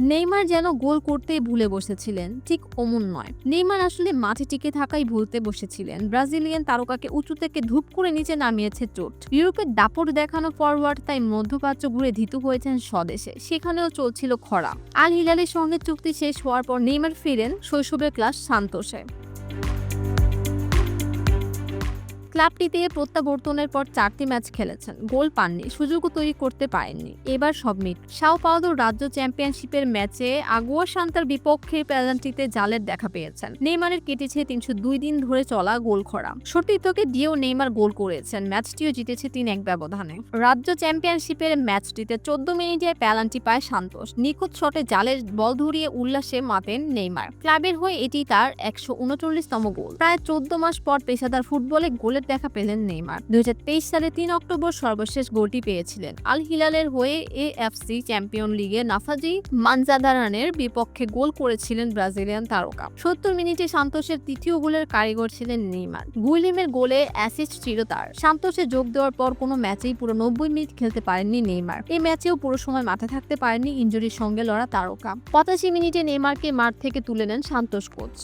Neymar যেন গোল করতেই ভুলে বসেছিলেন, ঠিক অমন নয়। নেইমার আসলে মাঠে টিকে থাকাই ভুলতে বসেছিলেন। ব্রাজিলিয়ান তারকাকে উঁচু থেকে ধূপ করে নিচে নামিয়েছে চোট। ইউরোপের দাপট দেখানো ফরওয়ার্ড তাই মধ্যপ্রাচ্য ঘুরে ধীতু হয়েছেন স্বদেশে। সেখানেও চলছিল খরা। আল হিলালের সঙ্গে চুক্তি শেষ হওয়ার পর নেইমার ফিরেন শৈশবের ক্লাস সান্তোষে ক্লাবটিতে প্রত্যাবর্তনের পর চারটি ম্যাচ খেলেছেন। গোল পাননি, সুযোগও তৈরি করতে পারেননি। এবার সবমিট সাও পাওদোর রাজ্য চ্যাম্পিয়নশিপের ম্যাচে আগুয়া শান্তার বিপক্ষে পেনাল্টিতে জালের দেখা পেয়েছেন। নেইমারের কেটেছে তিনশো দুই দিন ধরে চলা গোল খরা। সতীর্থকে দিয়েও নেইমার গোল করেছেন। ম্যাচটিও জিতেছে তিন এক ব্যবধানে। রাজ্য চ্যাম্পিয়নশিপের ম্যাচটিতে চোদ্দ মিনিটে পেনাল্টি পায় সান্তোষ। নিখুঁত শটে জালের বল ধরিয়ে উল্লাসে মাতেন নেইমার। ক্লাবের হয়ে এটি তার একশো উনচল্লিশতম গোল। প্রায় চোদ্দ মাস পর পেশাদার ফুটবলে গোলের দেখা পেলেন নেইমার। দুই তেইশ সালে তিন অক্টোবর সর্বশেষ গোলটি পেয়েছিলেন। আল হিলালের হয়ে এএফসি চ্যাম্পিয়ন লিগে নাফাজি মানজাদারানের বিপক্ষে গোল করেছিলেন ব্রাজিলিয়ান তারকা। সত্তর মিনিটে সান্তোষের তৃতীয় গোলের কারিগর ছিলেন নেইমার। গুইলিমের গোলে অ্যাসিস্ট ছিল তার। সান্তোষে যোগ দেওয়ার পর কোনো ম্যাচেই পুরো নব্বই মিনিট খেলতে পারেননি নেইমার। এই ম্যাচেও পুরো সময় মাঠে থাকতে পারেননি ইঞ্জুরির সঙ্গে লড়া তারকা। পঁচাশি মিনিটে নেইমারকে মাঠ থেকে তুলে নেন সান্তোষ কোচ।